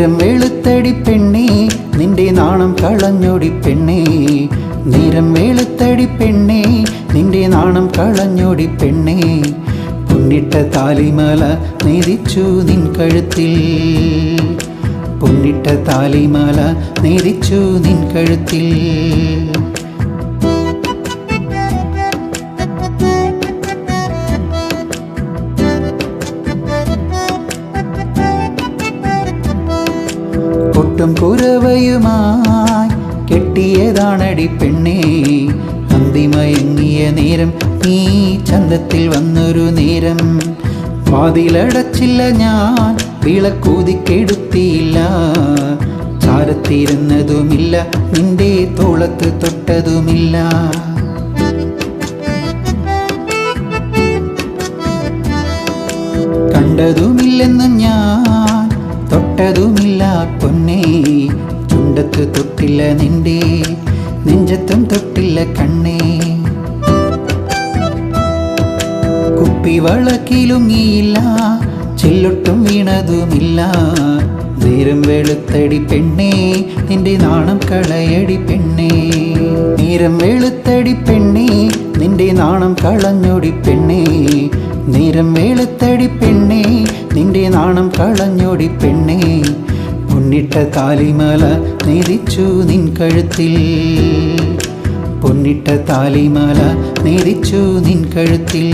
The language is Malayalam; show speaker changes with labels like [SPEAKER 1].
[SPEAKER 1] നേരം വെളുത്തടി പെണ്ണേ നിന്റെ നാണം കളഞ്ഞൊടി പെണ്ണേ. നേരം വെളുത്തടി പെണ്ണേ നിന്റെ നാണം കളഞ്ഞൊടി പെണ്ണേ. പൊന്നിട്ട താലിമല നേതിച്ചു നിൻ കഴുത്തിൽ. പൊന്നിട്ട താലിമല നേതിച്ചു നിൻ കഴുത്തിൽ. പൊട്ടും കുരവയുമായി കെട്ടിയതാണടി പെണ്ണേ. അന്തിമയങ്ങിയ നേരം നീ ചന്തത്തിൽ വന്നൊരു നേരം. വാതിലടച്ചില്ല ഞാൻ വിളക്കൂതിക്കെടുത്തിയില്ല. ചാരത്തിരുന്നതുമില്ല നിന്റെ തോളത്ത് തൊട്ടതുമില്ല. കണ്ടതുമില്ലെന്നും ഞാൻ ചുണ്ടത്ത് തൊട്ടില്ല നിന്റെ നെഞ്ചത്തും തൊട്ടില്ല കണ്ണേ. കുപ്പി വളക്കിലുങ്ങിയില്ല ചെല്ലൊട്ടും വീണതുമില്ല. നേരം വെളുത്തടി പെണ്ണേ നിന്റെ നാണം കളയടി പെണ്ണേ. നേരം വെളുത്തടി പെണ്ണേ നിന്റെ നാണം കളഞ്ഞൊടി പെണ്ണേ. നേരം വെളുത്തടി പെണ്ണേ നിന്റെ നാണം കളഞ്ഞൊടി പെണ്ണേ. പൊന്നിട്ട താലിമല നേരിച്ചു നിൻ കഴുത്തിൽ. പൊന്നിട്ട താലിമല നേരിച്ചു നിൻ കഴുത്തിൽ.